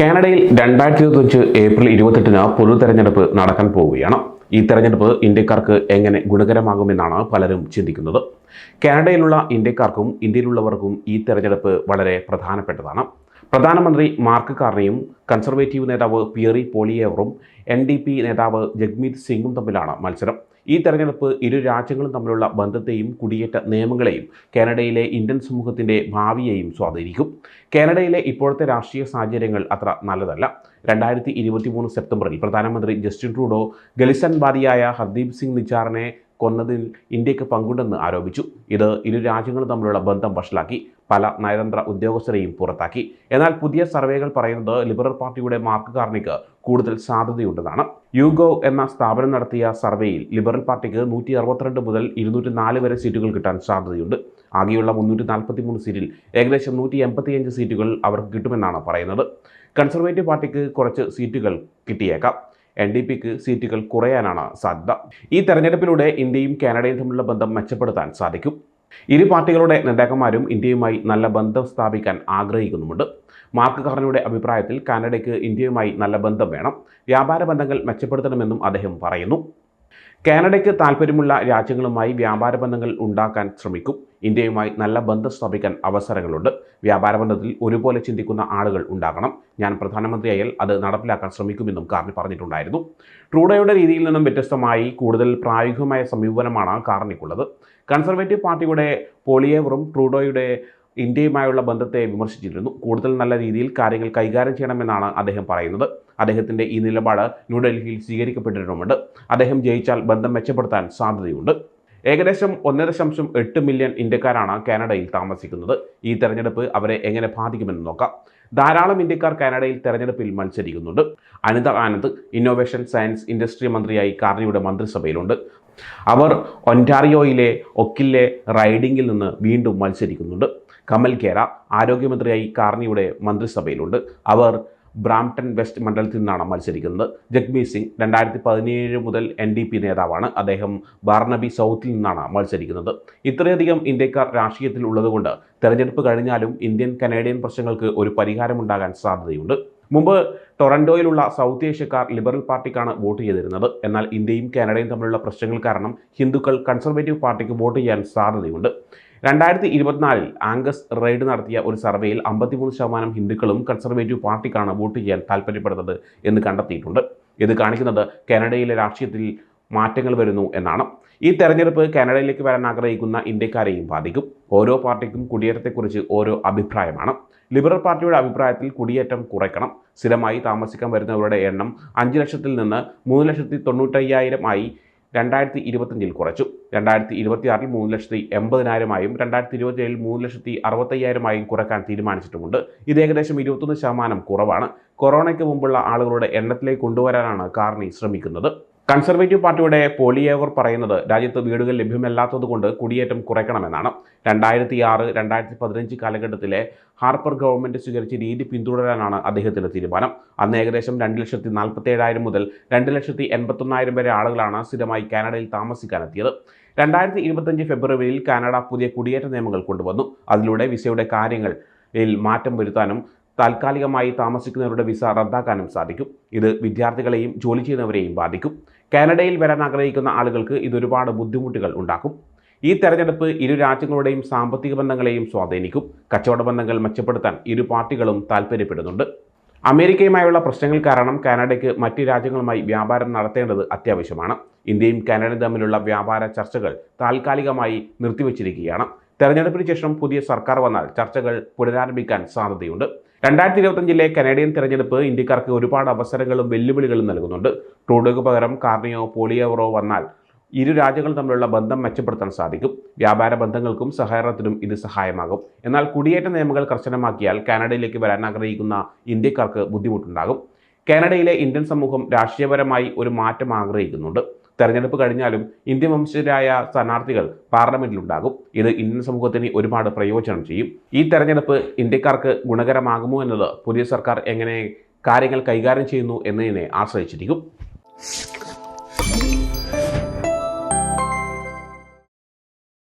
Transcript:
കാനഡയിൽ രണ്ടായിരത്തി ഇരുപത്തഞ്ച് ഏപ്രിൽ ഇരുപത്തെട്ടിന് പൊതു തെരഞ്ഞെടുപ്പ് നടക്കാൻ പോവുകയാണ്. ഈ തെരഞ്ഞെടുപ്പ് ഇന്ത്യക്കാർക്ക് എങ്ങനെ ഗുണകരമാകുമെന്നാണ് പലരും ചിന്തിക്കുന്നത്. കാനഡയിലുള്ള ഇന്ത്യക്കാർക്കും ഇന്ത്യയിലുള്ളവർക്കും ഈ തെരഞ്ഞെടുപ്പ് വളരെ പ്രധാനപ്പെട്ടതാണ്. പ്രധാനമന്ത്രി മാർക്ക് കാർണിയും കൺസർവേറ്റീവ് നേതാവ് പിയറി പോളിയേവറും എൻ ഡി പി നേതാവ് ജഗ്മീത് സിംഗും തമ്മിലാണ് മത്സരം. ഈ തെരഞ്ഞെടുപ്പ് ഇരു രാജ്യങ്ങളും തമ്മിലുള്ള ബന്ധത്തെയും കുടിയേറ്റ നിയമങ്ങളെയും കാനഡയിലെ ഇന്ത്യൻ സമൂഹത്തിന്റെ ഭാവിയെയും സ്വാധീനിക്കും. കാനഡയിലെ ഇപ്പോഴത്തെ രാഷ്ട്രീയ സാഹചര്യങ്ങൾ അത്ര നല്ലതല്ല. രണ്ടായിരത്തി ഇരുപത്തി മൂന്ന് സെപ്റ്റംബറിൽ പ്രധാനമന്ത്രി ജസ്റ്റിൻ ട്രൂഡോ ഗലിസൻവാദിയായ ഹർദീപ് സിംഗ് നിച്ചാറിനെ കൊന്നതിൽ ഇന്ത്യയ്ക്ക് പങ്കുണ്ടെന്ന് ആരോപിച്ചു. ഇത് ഇരു രാജ്യങ്ങളും തമ്മിലുള്ള ബന്ധം വഷളാക്കി. പല നയതന്ത്ര ഉദ്യോഗസ്ഥരെയും പുറത്താക്കി. എന്നാൽ പുതിയ സർവേകൾ പറയുന്നത് ലിബറൽ പാർട്ടിയുടെ മാർക്ക് കാർണിക്ക് കൂടുതൽ സാധ്യതയുണ്ടെന്നാണ്. യുഗോ എന്ന സ്ഥാപനം നടത്തിയ സർവേയിൽ ലിബറൽ പാർട്ടിക്ക് നൂറ്റി അറുപത്തിരണ്ട് മുതൽ ഇരുന്നൂറ്റി നാല് വരെ സീറ്റുകൾ കിട്ടാൻ സാധ്യതയുണ്ട്. ആകെയുള്ള മുന്നൂറ്റി നാൽപ്പത്തി മൂന്ന് സീറ്റിൽ ഏകദേശം നൂറ്റി എൺപത്തിയഞ്ച് സീറ്റുകൾ അവർക്ക് കിട്ടുമെന്നാണ് പറയുന്നത്. കൺസർവേറ്റീവ് പാർട്ടിക്ക് കുറച്ച് സീറ്റുകൾ കിട്ടിയേക്കാം. എൻ ഡി പിക്ക് സീറ്റുകൾ കുറയാനാണ് സാധ്യത. ഈ തെരഞ്ഞെടുപ്പിലൂടെ ഇന്ത്യയും കാനഡയും തമ്മിലുള്ള ബന്ധം മെച്ചപ്പെടുത്താൻ സാധിക്കും. ഇരു പാർട്ടികളുടെ നേതാക്കന്മാരും ഇന്ത്യയുമായി നല്ല ബന്ധം സ്ഥാപിക്കാൻ ആഗ്രഹിക്കുന്നുമുണ്ട്. മാർക്ക് കാർണിയുടെ അഭിപ്രായത്തിൽ കാനഡയ്ക്ക് ഇന്ത്യയുമായി നല്ല ബന്ധം വേണം. വ്യാപാര ബന്ധങ്ങൾ മെച്ചപ്പെടുത്തണമെന്നും അദ്ദേഹം പറയുന്നു. കാനഡയ്ക്ക് താൽപ്പര്യമുള്ള രാജ്യങ്ങളുമായി വ്യാപാര ബന്ധങ്ങൾ ഉണ്ടാക്കാൻ ശ്രമിക്കും. ഇന്ത്യയുമായി നല്ല ബന്ധം സ്ഥാപിക്കാൻ അവസരങ്ങളുണ്ട്. വ്യാപാര ബന്ധത്തിൽ ഒരുപോലെ ചിന്തിക്കുന്ന ആളുകൾ ഉണ്ടാകണം. ഞാൻ പ്രധാനമന്ത്രിയായാൽ അത് നടപ്പിലാക്കാൻ ശ്രമിക്കുമെന്നും കാർണി പറഞ്ഞിട്ടുണ്ടായിരുന്നു. ട്രൂഡോയുടെ രീതിയിൽ നിന്നും വ്യത്യസ്തമായി കൂടുതൽ പ്രായോഗികമായ സമീപനമാണ് കാർണിക്കുള്ളത്. കൺസർവേറ്റീവ് പാർട്ടിയുടെ പോളിയേവറും ട്രൂഡോയുടെ ഇന്ത്യയുമായുള്ള ബന്ധത്തെ വിമർശിച്ചിരുന്നു. കൂടുതൽ നല്ല രീതിയിൽ കാര്യങ്ങൾ കൈകാര്യം ചെയ്യണമെന്നാണ് അദ്ദേഹം പറയുന്നത്. അദ്ദേഹത്തിന്റെ ഈ നിലപാട് ന്യൂഡൽഹിയിൽ സ്വീകരിക്കപ്പെട്ടിട്ടുമുണ്ട്. അദ്ദേഹം ജയിച്ചാൽ ബന്ധം മെച്ചപ്പെടുത്താൻ സാധ്യതയുണ്ട്. ഏകദേശം ഒന്നര ദശാംശം എട്ട് മില്യൺ ഇന്ത്യക്കാരാണ് കാനഡയിൽ താമസിക്കുന്നത്. ഈ തെരഞ്ഞെടുപ്പ് അവരെ എങ്ങനെ ബാധിക്കുമെന്ന് നോക്കാം. ധാരാളം ഇന്ത്യക്കാർ കാനഡയിൽ തെരഞ്ഞെടുപ്പിൽ മത്സരിക്കുന്നുണ്ട്. Anita Anand innovation science industry മന്ത്രിയായി കാർണിയുടെ മന്ത്രിസഭയിലുണ്ട്. അവർ ഒന്റാറിയോയിലെ ഒക്കിലെ റൈഡിംഗിൽ നിന്ന് വീണ്ടും മത്സരിക്കുന്നുണ്ട്. കമൽ കേര ആരോഗ്യമന്ത്രിയായി കാർണിയുടെ മന്ത്രിസഭയിലുണ്ട്. അവർ ബ്രാംപ്ടൺ വെസ്റ്റ് മണ്ഡലത്തിൽ നിന്നാണ് മത്സരിക്കുന്നത്. ജഗ്മീത് സിംഗ് രണ്ടായിരത്തി പതിനേഴ് മുതൽ എൻ ഡി പി നേതാവാണ്. അദ്ദേഹം ബാർണബി സൗത്തിൽ നിന്നാണ് മത്സരിക്കുന്നത്. ഇത്രയധികം ഇന്ത്യക്കാർ രാഷ്ട്രീയത്തിൽ ഉള്ളതുകൊണ്ട് തെരഞ്ഞെടുപ്പ് കഴിഞ്ഞാലും ഇന്ത്യൻ കനേഡിയൻ പ്രശ്നങ്ങൾക്ക് ഒരു പരിഹാരമുണ്ടാകാൻ സാധ്യതയുണ്ട്. മുമ്പ് ടൊറൻഡോയിലുള്ള സൗത്ത് ഏഷ്യക്കാർ ലിബറൽ പാർട്ടിക്കാണ് വോട്ട് ചെയ്തിരുന്നത്. എന്നാൽ ഇന്ത്യയും കാനഡയും തമ്മിലുള്ള പ്രശ്നങ്ങൾ കാരണം ഹിന്ദുക്കൾ കൺസർവേറ്റീവ് പാർട്ടിക്ക് വോട്ട് ചെയ്യാൻ സാധ്യതയുണ്ട്. രണ്ടായിരത്തി ഇരുപത്തിനാലിൽ ആംഗസ് റെയ്ഡ് നടത്തിയ ഒരു സർവേയിൽ അമ്പത്തിമൂന്ന് ശതമാനം ഹിന്ദുക്കളും കൺസർവേറ്റീവ് പാർട്ടിക്കാണ് വോട്ട് ചെയ്യാൻ താല്പര്യപ്പെടുന്നത് എന്ന് കണ്ടെത്തിയിട്ടുണ്ട്. ഇത് കാണിക്കുന്നത് കാനഡയിലെ രാഷ്ട്രീയത്തിൽ മാറ്റങ്ങൾ വരുന്നു എന്നാണ്. ഈ തെരഞ്ഞെടുപ്പ് കാനഡയിലേക്ക് വരാൻ ആഗ്രഹിക്കുന്ന ഇന്ത്യക്കാരെയും ബാധിക്കും. ഓരോ പാർട്ടിക്കും കുടിയേറ്റത്തെക്കുറിച്ച് ഓരോ അഭിപ്രായമാണ്. ലിബറൽ പാർട്ടിയുടെ അഭിപ്രായത്തിൽ കുടിയേറ്റം കുറയ്ക്കണം. സ്ഥിരമായി താമസിക്കാൻ വരുന്നവരുടെ എണ്ണം അഞ്ച് ലക്ഷത്തിൽ നിന്ന് മൂന്ന് ലക്ഷത്തി തൊണ്ണൂറ്റയ്യായിരം ആയി രണ്ടായിരത്തി ഇരുപത്തഞ്ചിൽ കുറച്ചു. രണ്ടായിരത്തി ഇരുപത്തിയാറിൽ മൂന്ന് ലക്ഷത്തി എൺപതിനായിരമായും രണ്ടായിരത്തി ഇരുപത്തിയേഴിൽ മൂന്ന് ലക്ഷത്തി അറുപത്തയ്യായിരമായും കുറയ്ക്കാൻ തീരുമാനിച്ചിട്ടുമുണ്ട്. ഇത് ഏകദേശം ഇരുപത്തൊന്ന് ശതമാനം കുറവാണ്. കൊറോണയ്ക്ക് മുമ്പുള്ള ആളുകളുടെ എണ്ണത്തിലേക്ക് കൊണ്ടുവരാനാണ് കാർണി ശ്രമിക്കുന്നത്. കൺസർവേറ്റീവ് പാർട്ടിയുടെ പോളിയേവർ പറയുന്നത് രാജ്യത്ത് വീടുകൾ ലഭ്യമല്ലാത്തതുകൊണ്ട് കുടിയേറ്റം കുറയ്ക്കണമെന്നാണ്. രണ്ടായിരത്തി ആറ് രണ്ടായിരത്തി പതിനഞ്ച് കാലഘട്ടത്തിലെ ഹാർപ്പർ ഗവൺമെന്റ് സ്വീകരിച്ച രീതി പിന്തുടരാനാണ് അദ്ദേഹത്തിന്റെ തീരുമാനം. അന്ന് ഏകദേശം രണ്ട് ലക്ഷത്തി നാൽപ്പത്തേഴായിരം മുതൽ രണ്ട് ലക്ഷത്തി എൺപത്തൊന്നായിരം വരെ ആളുകളാണ് സ്ഥിരമായി കാനഡയിൽ താമസിക്കാനെത്തിയത്. രണ്ടായിരത്തി ഇരുപത്തഞ്ച് ഫെബ്രുവരിയിൽ കാനഡ പുതിയ കുടിയേറ്റ നിയമങ്ങൾ കൊണ്ടുവന്നു. അതിലൂടെ വിസയുടെ കാര്യങ്ങളിൽ മാറ്റം വരുത്താനും താൽക്കാലികമായി താമസിക്കുന്നവരുടെ വിസ റദ്ദാക്കാനും സാധിക്കും. ഇത് വിദ്യാർത്ഥികളെയും ജോലി ചെയ്യുന്നവരെയും ബാധിക്കും. കാനഡയിൽ വരാൻ ആഗ്രഹിക്കുന്ന ആളുകൾക്ക് ഇതൊരുപാട് ബുദ്ധിമുട്ടുകൾ ഉണ്ടാക്കും. ഈ തെരഞ്ഞെടുപ്പ് ഇരു രാജ്യങ്ങളുടെയും സാമ്പത്തിക ബന്ധങ്ങളെയും സ്വാധീനിക്കും. കച്ചവട ബന്ധങ്ങൾ മെച്ചപ്പെടുത്താൻ ഇരു പാർട്ടികളും താൽപ്പര്യപ്പെടുന്നുണ്ട്. അമേരിക്കയുമായുള്ള പ്രശ്നങ്ങൾ കാരണം കാനഡയ്ക്ക് മറ്റ് രാജ്യങ്ങളുമായി വ്യാപാരം നടത്തേണ്ടത് അത്യാവശ്യമാണ്. ഇന്ത്യയും കാനഡയും തമ്മിലുള്ള വ്യാപാര ചർച്ചകൾ താൽക്കാലികമായി നിർത്തിവച്ചിരിക്കുകയാണ്. തെരഞ്ഞെടുപ്പിന് ശേഷം പുതിയ സർക്കാർ വന്നാൽ ചർച്ചകൾ പുനരാരംഭിക്കാൻ സാധ്യതയുണ്ട്. രണ്ടായിരത്തി ഇരുപത്തഞ്ചിലെ കനേഡിയൻ തെരഞ്ഞെടുപ്പ് ഇന്ത്യക്കാർക്ക് ഒരുപാട് അവസരങ്ങളും വെല്ലുവിളികളും നൽകുന്നുണ്ട്. ട്രൂഡോയ്ക്ക് പകരം കാർണിയോ പോളിയോവറോ വന്നാൽ ഇരു രാജ്യങ്ങൾ തമ്മിലുള്ള ബന്ധം മെച്ചപ്പെടുത്താൻ സാധിക്കും. വ്യാപാര ബന്ധങ്ങൾക്കും സഹകരണത്തിനും ഇത് സഹായമാകും. എന്നാൽ കുടിയേറ്റ നിയമങ്ങൾ കർശനമാക്കിയാൽ കാനഡയിലേക്ക് വരാൻ ആഗ്രഹിക്കുന്ന ഇന്ത്യക്കാർക്ക് ബുദ്ധിമുട്ടുണ്ടാകും. കാനഡയിലെ ഇന്ത്യൻ സമൂഹം രാഷ്ട്രീയപരമായി ഒരു മാറ്റം ആഗ്രഹിക്കുന്നുണ്ട്. തെരഞ്ഞെടുപ്പ് കഴിഞ്ഞാലും ഇന്ത്യൻ വംശജരായ സ്ഥാനാർത്ഥികൾ പാർലമെന്റിലുണ്ടാകും. ഇത് ഇന്ത്യൻ സമൂഹത്തിന് ഒരുപാട് പ്രയോജനം ചെയ്യും. ഈ തെരഞ്ഞെടുപ്പ് ഇന്ത്യക്കാർക്ക് ഗുണകരമാകുമോ എന്നത് പുതിയ സർക്കാർ എങ്ങനെ കാര്യങ്ങൾ കൈകാര്യം ചെയ്യുന്നു എന്നതിനെ ആശ്രയിച്ചിരിക്കും.